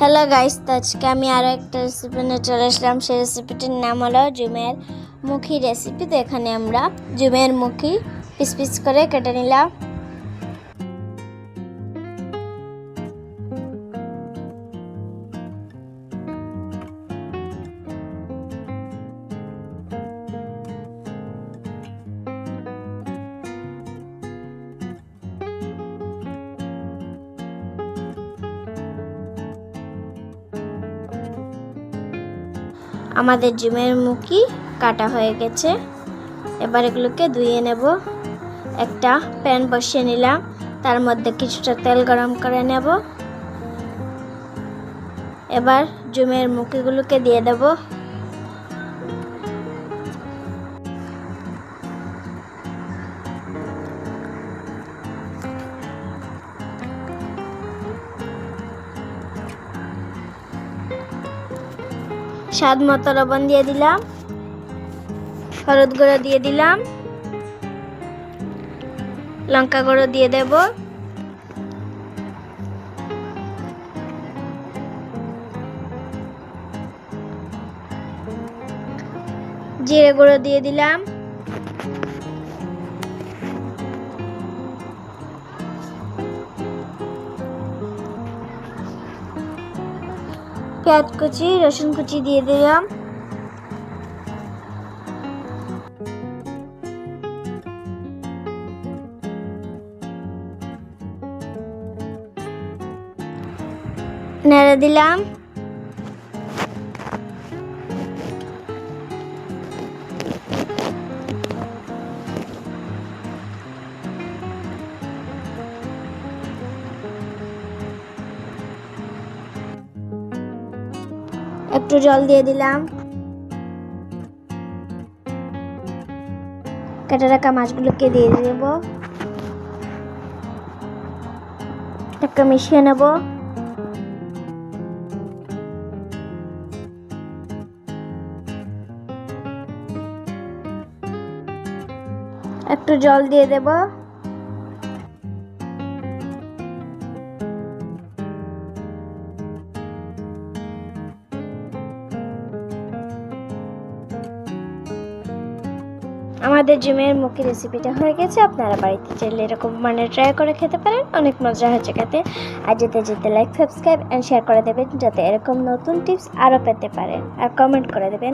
Hello guys আজকে আমি আরও একটা রেসিপি নিয়ে চলে আসলাম। সেই রেসিপিটির নাম হলো জুমের মুখি রেসিপি তো এখানে আমরা জুমের মুখি পিস পিস করে কেটে নিলাম। আমাদের ডিমের মুখি কাটা হয়ে গেছে। এবার এগুলোকে ধুয়ে নেব। একটা প্যান বসিয়ে নিলাম। তার মধ্যে কিছুটা তেল গরম করে নেব। এবার জুমের মুখিগুলোকে দিয়ে দেব। স্বাদ মতো লবণ দিয়ে দিলাম, হলুদ গুঁড়ো দিয়ে দিলাম, লঙ্কা গুঁড়ো দিয়ে দেব। জিরে গুঁড়ো দিয়ে দিলাম। পেঁয়াজ কুচি রসুন কুচি দিয়ে দিলাম নেড়ে দিলাম একটু জল দিয়ে দিলাম। কেটে রাখা মাছগুলোকে দিয়ে দেব। একটু মিশিয়ে নেব। একটু জল দিয়ে দেব। আমাদের জিমের মুখে রেসিপিটা হয়ে গেছে, আপনারা বাড়িতে চাইলে এরকম মানে ট্রাই করে খেতে পারেন, অনেক মজা হয়েছে খেতে আর যেতে যেতে লাইক সাবস্ক্রাইব অ্যান্ড শেয়ার করে দেবেন, যাতে এরকম নতুন টিপস আরও পেতে পারেন। আর কমেন্ট করে দেবেন।